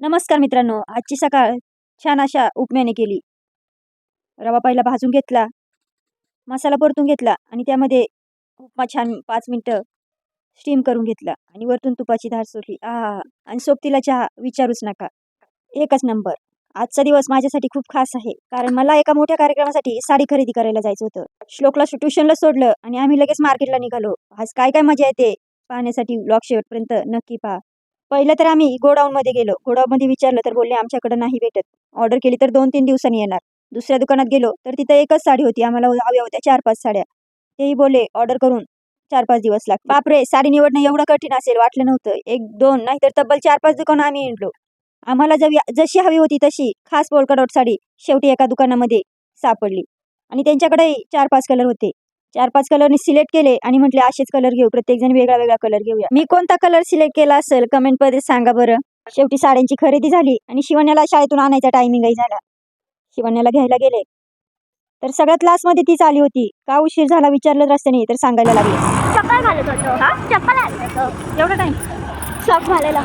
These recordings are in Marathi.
नमस्कार मित्रांनो आजची सकाळ छान अशा उपम्याने केली. रवा पहिला भाजून घेतला मसाला परतून घेतला आणि त्यामध्ये उपमा छान पाच मिनटं स्टीम करून घेतला आणि वरतून तुपाची धार सोडली. आहा आणि सोबतीला चहा विचारूच नका. एकच नंबर आजचा दिवस माझ्यासाठी खूप खास आहे कारण मला एका मोठ्या कार्यक्रमासाठी साडी खरेदी करायला जायचं होतं. श्लोकला ट्युशनला सोडलं आणि आम्ही लगेच मार्केटला निघालो. आज काय काय मजा येते पाहण्यासाठी ब्लॉग शेवटपर्यंत नक्की पहा. पहिलं तर आम्ही गोडाऊनमध्ये गेलो. गोडाऊनमध्ये विचारलं तर बोलले आमच्याकडे नाही भेटत. ऑर्डर केली तर दोन तीन दिवसांनी येणार. दुसऱ्या दुकानात गेलो तर तिथं एकच साडी होती. आम्हाला हव्या होत्या चार पाच साड्या. तेही बोलले ऑर्डर करून चार पाच दिवस लागतात बापरे! साडी निवडणं एवढं कठीण असेल वाटलं नव्हतं. एक दोन नाही तर तब्बल चार पाच दुकानं आम्ही हिंडलो. आम्हाला जवी जशी हवी होती तशी खास पोलकडोट साडी शेवटी एका दुकानामध्ये सापडली आणि त्यांच्याकडेही चार पाच कलर होते. चार पाच कलरनी सिलेक्ट केले आणि म्हटले असेच कलर घेऊ प्रत्येक जण वेगळा वेगळा कलर घेऊया. मी कोणता कलर सिलेक्ट केला असेल कमेंटमध्ये सांगा बरं. शेवटी साड्यांची खरेदी झाली आणि शिवण्याला शाळेतून आणायचा टायमिंगही झाला. शिवण्याला घ्यायला गेले. तर सगळ्यात लास्टमध्ये तीच आली होती. का उशीर झाला विचारलं रस्त्याने तर सांगायला लागले. चप्पल घालत होतो. हा? चप्पल एवढा टाइम शॉप घालायला.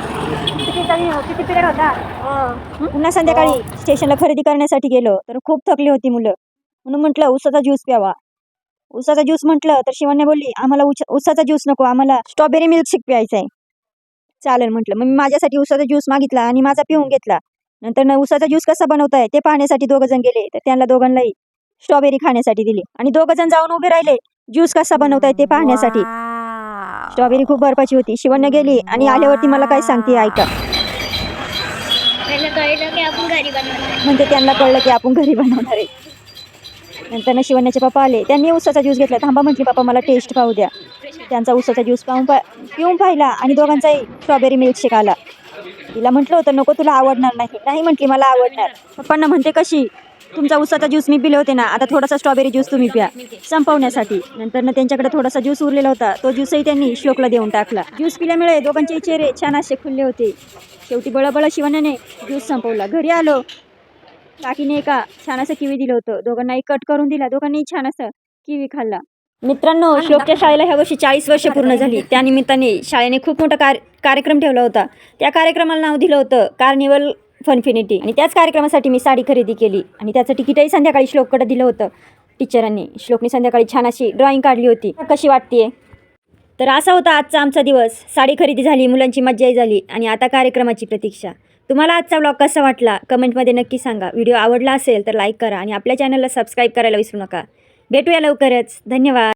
किती तरी किती पिरियड होता? पुन्हा संध्याकाळी स्टेशनला खरेदी करण्यासाठी गेलो. तर खूप थकली होती मुलं. म्हणून म्हटलं उसाचा ज्यूस प्यावा. उसाचा ज्यूस म्हटलं तर शिवण्या बोलली आम्हाला उसाचा ज्यूस नको आम्हाला स्ट्रॉबेरी मिल्कशेक प्यायचा आहे चालेल म्हटलं. मग मी माझ्यासाठी उसाचा ज्यूस मागितला आणि माझा पिऊन घेतला. नंतर ना उसाचा ज्यूस कसा बनवताय ते पाहण्यासाठी दोघं जण गेले तर त्यांना दोघांनाही स्ट्रॉबेरी खाण्यासाठी दिली. आणि दोघं जण जाऊन उभे राहिले ज्यूस कसा बनवताय ते पाहण्यासाठी. स्ट्रॉबेरी खूप बर्फाची होती. शिवण्य गेली आणि आल्यावरती मला काय सांगते ऐका. म्हणजे त्यांना कळलं की आपण घरी बनवणार आहे. नंतर शिवण्याचे पप्पा आले. त्यांनी उसाचा ज्यूस घेतला. थांबा म्हटली पप्पा मला टेस्ट पाहू द्या. त्यांचा उसाचा ज्यूस पाहून पा पिऊन पाहिला आणि दोघांचाही स्ट्रॉबेरी मिल्कशेक आला. तिला म्हटलं होतं नको तुला आवडणार नाही. नाही म्हटली मला आवडणार. पप्पांना म्हणते कशी? तुमचा उसाचा ज्यूस मी पिले होते ना आता थोडासा स्ट्रॉबेरी ज्यूस तुम्ही प्या. संपवण्यासाठी. नंतर ना त्यांच्याकडे थोडासा ज्यूस उरलेला होता. तो ज्यूसही त्यांनी श्लोकला देऊन टाकला. ज्यूस पिल्यामुळे दोघांचे चेहरे छान असे खुलले होते. शेवटी बळबळ शिवण्याने ज्यूस संपवला. घरी आलो. काकीने एका छान असं किवी दिलं होतं. दोघांनाही कट करून दिला. दोघांनी छान असं किवी खाल्ला. मित्रांनो श्लोकच्या शाळेला ह्या वर्षी चाळीस वर्ष पूर्ण झाली. त्यानिमित्ताने शाळेने खूप मोठा कार कार्यक्रम ठेवला होता. त्या कार्यक्रमाला नाव दिलं होतं कार्निवल फनफिनिटी आणि त्याच कार्यक्रमासाठी मी साडी खरेदी केली. आणि त्याचं तिकीटही संध्याकाळी श्लोककडे दिलं होतं टीचरांनी. श्लोकने संध्याकाळी छान अशी ड्रॉइंग काढली होती. कशी वाटते तर असा होता आजचा आमचा दिवस. साडी खरेदी झाली मुलांची मज्जाही झाली आणि आता कार्यक्रमाची प्रतीक्षा. तुम्हाला आजचा ब्लॉग कसा वाटला? कमेंटमध्ये नक्की सांगा. व्हिडिओ आवडला असेल तर लाईक करा आणि आपल्या चॅनलला सबस्क्राईब करायला विसरू नका. भेटूया लवकरच. धन्यवाद.